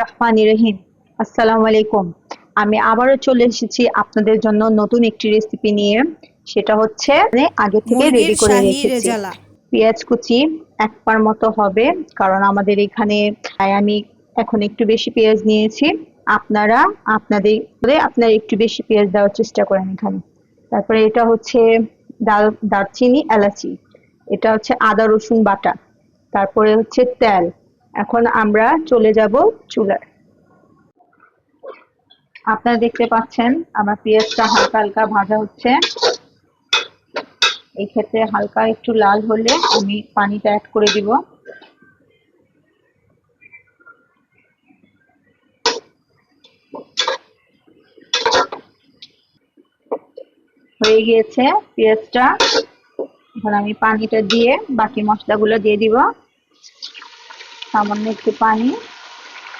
রহমান রহিম আসসালামু আলাইকুম আমি আবারও চলে এসেছি আপনাদের জন্য নতুন একটি রেসিপি নিয়ে। সেটা হচ্ছে আগে থেকে রেডি করে রেখেছি। পেঁয়াজ কুচি এক পার মতো হবে কারণ আমাদের এখানে আমি এখন একটু বেশি পেঁয়াজ নিয়েছি। আপনারা আপনাদের আপনারা একটু বেশি পেঁয়াজ দেওয়ার চেষ্টা করেন এখানে। তারপরে এটা হচ্ছে ডাল দারচিনি এলাচি। এটা হচ্ছে আদা রসুন বাটা। তারপরে হচ্ছে তেল। এখন আমরা চলে যাব চুলায়। আপনারা দেখতে পাচ্ছেন, আমার পেঁয়াজটা হালকা হালকা ভাজা হচ্ছে। এই ক্ষেত্রে হালকা একটু লাল হলে আমি পানিটা অ্যাড করে দিব। হয়ে গিয়েছে পেঁয়াজটা। এখন আমি পানিটা দিয়ে বাকি মশলাগুলো দিয়ে দিব। সামান্য একটু পানি।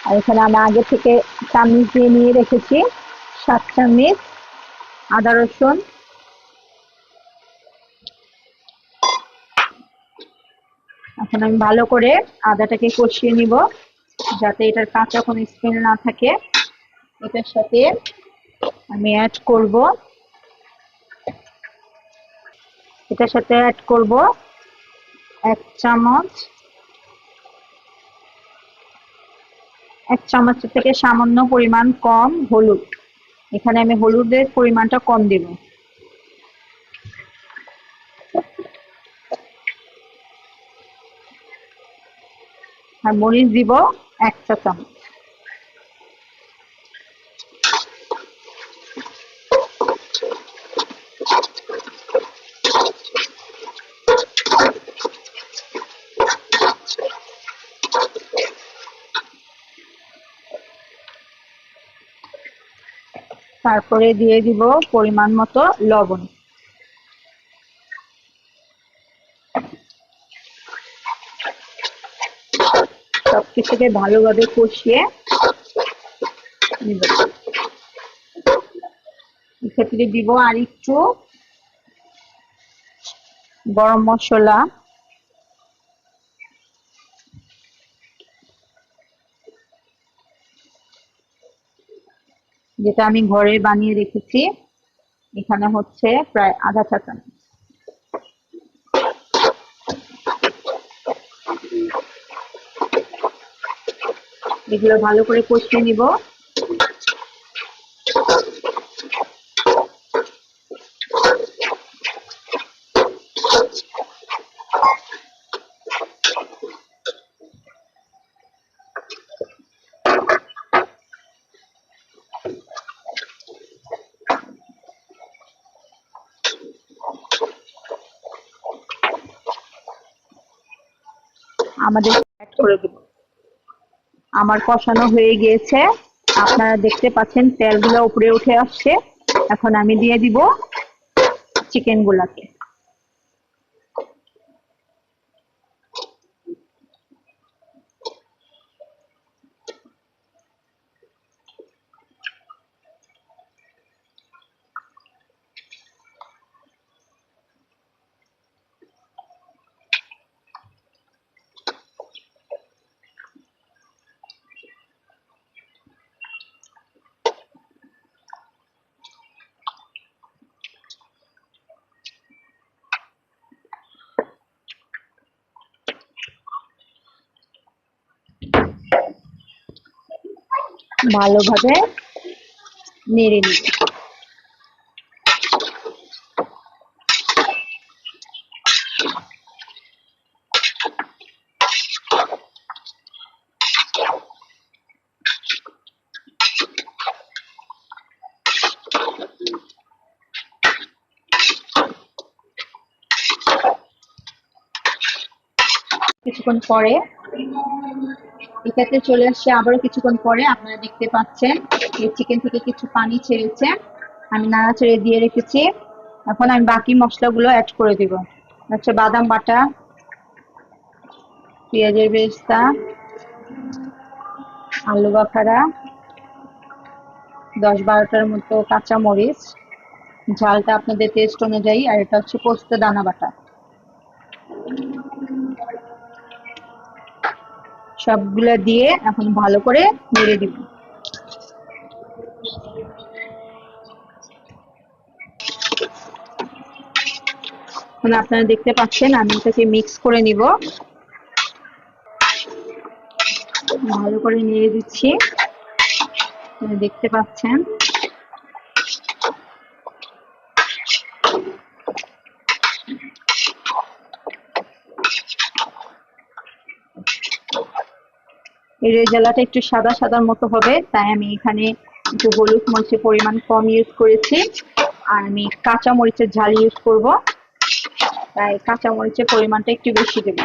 আর এখানে আমি আগে থেকে চামচ দিয়ে নিয়ে রেখেছি। সাত চামচ আদা রসুন। এখন আমি ভালো করে আদাটাকে কষিয়ে নিব, যাতে এটার কাঁচা কোনো স্মেল না থাকে। এটার সাথে আমি অ্যাড করব। এটার সাথে অ্যাড করব এক চামচ এক চামচ থেকে সামান্য পরিমাণ কম হলুদ। এখানে আমি হলুদের পরিমাণটা কম দিব। আর মরিচ দিব এক চা চামচ তারপরে দিয়ে দিব পরিমাণ মতো লবণ। সবকিছুকে ভালোভাবে কষিয়ে এক্ষেত্রে দিব আর একটু গরম মশলা। যেটা আমি ঘরে বানিয়ে রেখেছি, এখানে হচ্ছে প্রায় আধা চা চামচ। এগুলো ভালো করে কষিয়ে নিব। আমাদের অ্যাড করে দেব। আমার কষানো হয়ে গিয়েছে। আপনারা দেখতে পাচ্ছেন, তেলগুলো উপরে উঠে আসছে। এখন আমি দিয়ে দিব চিকেন ভালোভাবে নেড়ে নিব কিছুক্ষণ পরে এটাতে চলে আসছে আবারও কিছুক্ষণ পরে, আপনারা দেখতে পাচ্ছেন এই চিকেন থেকে কিছু পানি ছেড়েছে। আমি নাড়াচাড়ে দিয়ে রেখেছি। এখন আমি বাকি মশলাগুলো অ্যাড করে দিব। হচ্ছে বাদাম বাটা, পেঁয়াজের বেরেস্তা, আলু বাখারা, দশ বারোটার মতো কাঁচা মরিচ ঝালটা আপনাদের টেস্ট অনুযায়ী, আর এটা হচ্ছে পোস্ত দানা বাটা। সবগুলা দিয়ে এখন ভালো করে নেড়ে দিব। এখন আপনারা দেখতে পাচ্ছেন, আমি এটাকে মিক্স করে নিব। ভালো করে নিয়ে দিচ্ছি। দেখতে পাচ্ছেন। এই রেজালাটা একটু সাদা সাদার মতো হবে, তাই আমি এখানে একটু হলুদ মরিচের পরিমাণ কম ইউজ করেছি। আর আমি কাঁচা মরিচের ঝাল ইউজ করব। তাই কাঁচা মরিচের পরিমাণটা একটু বেশি দেব।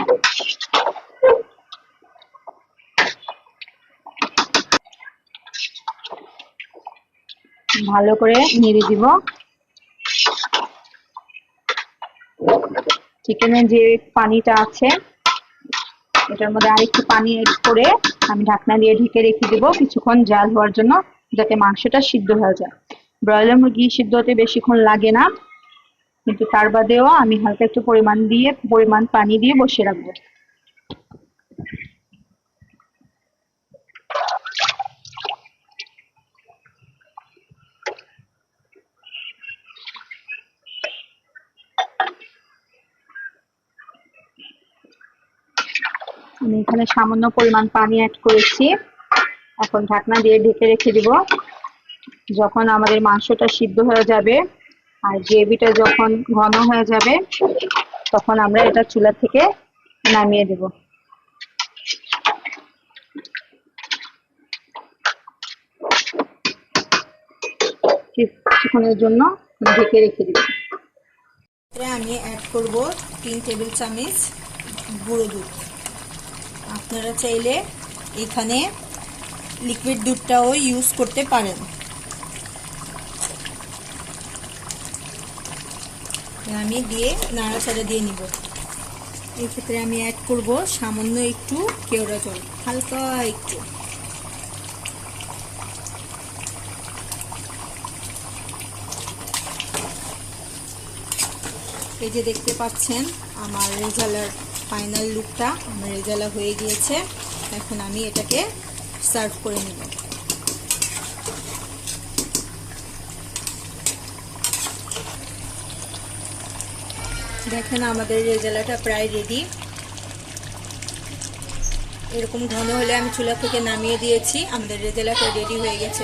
ভালো করে নেড়ে দিব। চিকেনের যে পানিটা আছে, এটার মধ্যে আরেকটু পানি এড করে আমি ঢাকনা দিয়ে ঢেকে রেখে দেবো কিছুক্ষণ জাল হওয়ার জন্য, যাতে মাংসটা সিদ্ধ হয়ে যায়। ব্রয়লার মুরগি সিদ্ধ হতে বেশিক্ষণ লাগে না, কিন্তু তার বাদেও আমি হালকা একটু পরিমাণ দিয়ে, পরিমাণ পানি দিয়ে বসিয়ে রাখব। আমি এখানে সামান্য পরিমাণ পানি অ্যাড করেছি। এখন ঢাকনা দিয়ে ঢেকে রেখে দিব। যখন আমাদের মাংসটা সিদ্ধ হয়ে যাবে আর গ্রেভিটা যখন ঘন হয়ে যাবে, তখন আমরা এটা চুলা থেকে নামিয়ে দেব। কিছুক্ষণের জন্য ঢেকে রেখে দিব। আমি অ্যাড করব তিন টেবিল চামচ গুঁড়ো দুধ। আপনারা চাইলে এখানে লিকুইড দুধটাও ইউজ করতে পারেন। আমি দিয়ে নাড়াচাড়া দিয়ে নিব। এই ক্ষেত্রে আমি অ্যাড করব সামান্য একটু কেওড়া জল, হালকা একটু। এই যে দেখতে পাচ্ছেন, আমার রেজালার ফাইনাল লুকটা আমার রেজালা হয়ে গিয়েছে। এখন আমি এটাকে সার্ভ করে নেব। দেখেন আমাদের রেজালাটা প্রায় রেডি এরকম ঘন হলে আমি চুলা থেকে নামিয়ে দিয়েছি। আমাদের রেজালাটা রেডি হয়ে গেছে।